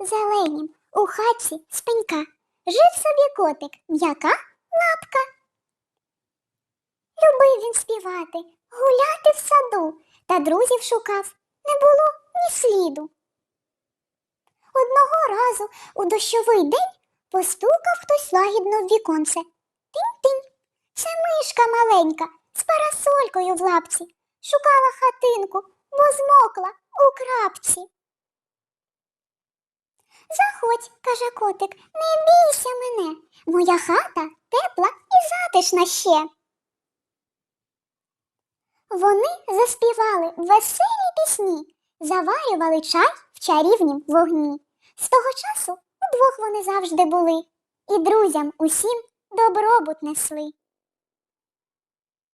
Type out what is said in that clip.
зеленім, у хатці спинька. Жив собі котик, м'яка лапка. Любив він співати, гуляти в саду, та друзів шукав, не було ні сліду. Одного разу у дощовий день постукав хтось лагідно в віконце. Тинь-тинь. Це мишка маленька з парасолькою в лапці. Шукала хатинку, бо змокла у крапці. Заходь, каже котик, не бійся мене. Моя хата тепла і затишна ще. Вони заспівали веселі пісні, заварювали чай в чарівнім вогні. З того часу удвох вони завжди були, і друзям усім добробут несли.